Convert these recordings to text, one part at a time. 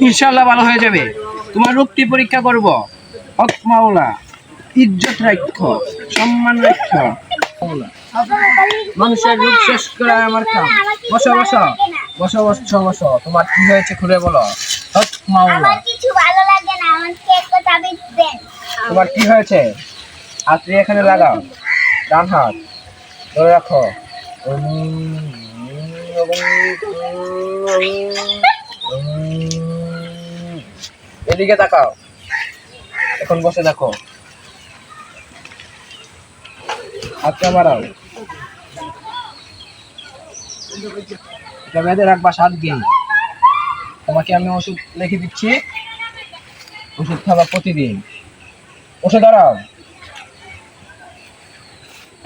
ইনশাল্লাহ ভালো হয়ে যাবে তোমার রোগটি পরীক্ষা করব হক মাওলা ইজ্জত রাখ সম্মান রাখ মানুষের রূপ শেষ করা আমার কাম বসো বসো বসো বসো বসো তোমার কি হয়েছে খুলে বলো হক মাওলা আমার কিছু ভালো লাগে না আমাকে একটা তাবিজ দেন তোমার কি হয়েছে দিয়ে এখানে লাগাও ডান হাত ধরে রাখো এদিকে তাকাও। এখন বসে দেখো। বাড়াও। এটা বেঁধে রাখবা সাত দিন। তোমাকে আমি ওষুধ লিখে দিচ্ছি। ওষুধ খাবা প্রতিদিন। উঠে দাঁড়াও।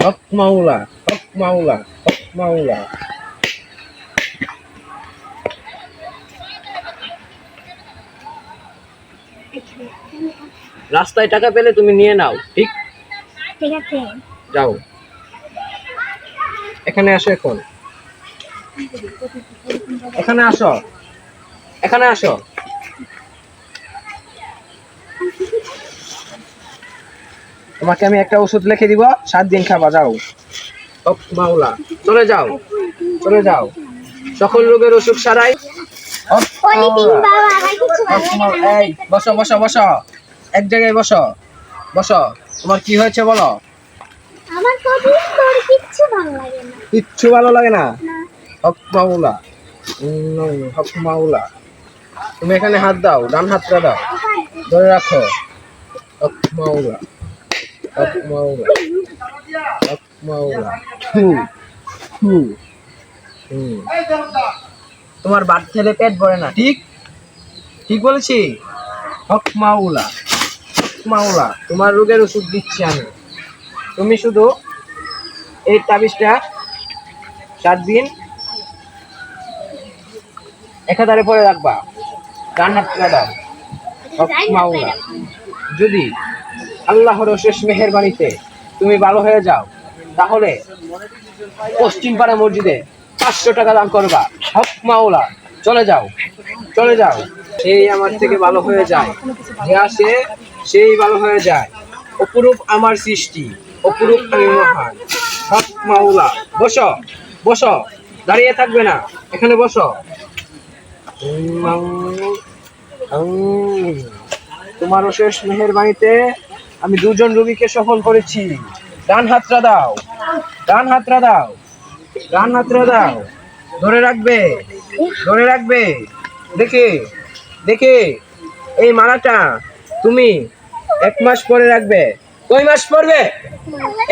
হক মাওলা হক মাওলা হক মাওলা। রাস্তায় টাকা পেলে তুমি নিয়ে নাও ঠিক? ঠিক আছে। যাও। এখানে আসো এখন। এখানে আসো। এখানে আসো। তোমাকে আমি একটা ওষুধ লিখে দিব সাত দিন খাবা যাও। মাওলা চলে যাও চলে যাও। সকল রোগের ওষুধ সারাই। এই বসো বসো বসো। এক জায়গায় বসো। বসো। তোমার কি হয়েছে বলো? আমার কবি তোর কিচ্ছু ভালো লাগে না। কিচ্ছু ভালো লাগে না? না। হক উম, হক মাওলা। তুমি এখানে হাত দাও ডান হাতটা দাও। ধরে রাখো। হক মাওলা। হক মাওলা। হক মাওলা। হু। হু। হুম। তোমার বাদ খেলে পেট ভরে না। ঠিক? ঠিক বলেছি? হক মাওলা। হক মাওলা তোমার রোগের ওষুধ দিচ্ছি আমি। তুমি শুধু এই তাবিজটা সাত দিন একাধারে পরে রাখবা। দাও। হক মাওলা। যদি আল্লাহর শেষ মেহেরবানিতে তুমি ভালো হয়ে যাও তাহলে পশ্চিম পাড়া মসজিদে পাঁচশো টাকা দাম করবা। হক মাওলা, চলে যাও চলে যাও। সেই আমার থেকে ভালো হয়ে যায়। যে আসে, সেই ভালো হয়ে যায়। অপরূপ আমার সৃষ্টি, অপরূপ আমি মহান। হক মাওলা, বসো বসো, দাঁড়িয়ে থাকবে না। এখানে বসো। তোমার শেষ মেহেরবানিতে আমি দুজন রোগীকে সফল করেছি। ডান হাতটা দাও, ডান হাতটা দাও। ডান হাতটা দাও। ধরে রাখবে ধরে রাখবে। এই মালাটা তুমি এক মাস পরে রাখবে। মাস পরবে?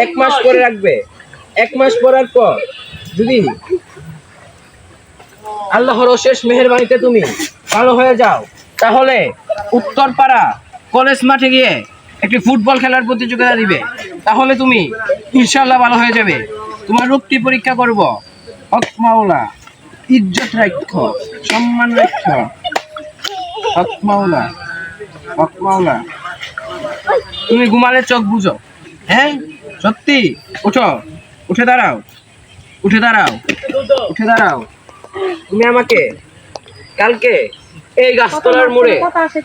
এক মাস পরে রাখবে। এক মাস পরার পর যদি আল্লাহর অশেষ মেহেরবানিতে তুমি ভালো হয়ে যাও, তাহলে উত্তরপাড়া কলেজ মাঠে গিয়ে একটি ফুটবল খেলার প্রতিযোগিতা দিবে। তাহলে তুমি ইনশাল্লাহ ভালো হয়ে যাবে। তোমার রোগটি পরীক্ষা করব। হক মাওলা ইজ্জত রাখ সম্মান রাখ হক মাওলা হক মাওলা। তুমি ঘুমালে চোখ বুঝো। হ্যাঁ সত্যি উঠো উঠে দাঁড়াও উঠে দাঁড়াও উঠে দাঁড়াও। তুমি আমাকে কালকে এই গাছতলার মোড়ে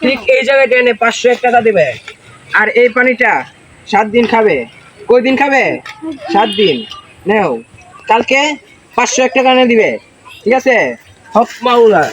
ঠিক এই জায়গায় এনে পাঁচশো এক টাকা দেবে। আর এই পানিটা সাত দিন খাবে। কই দিন খাবে? সাত দিন। নেও। কালকে পাঁচশো এক টাকা এনে দিবে। ঠিক আছে? হক মাউলা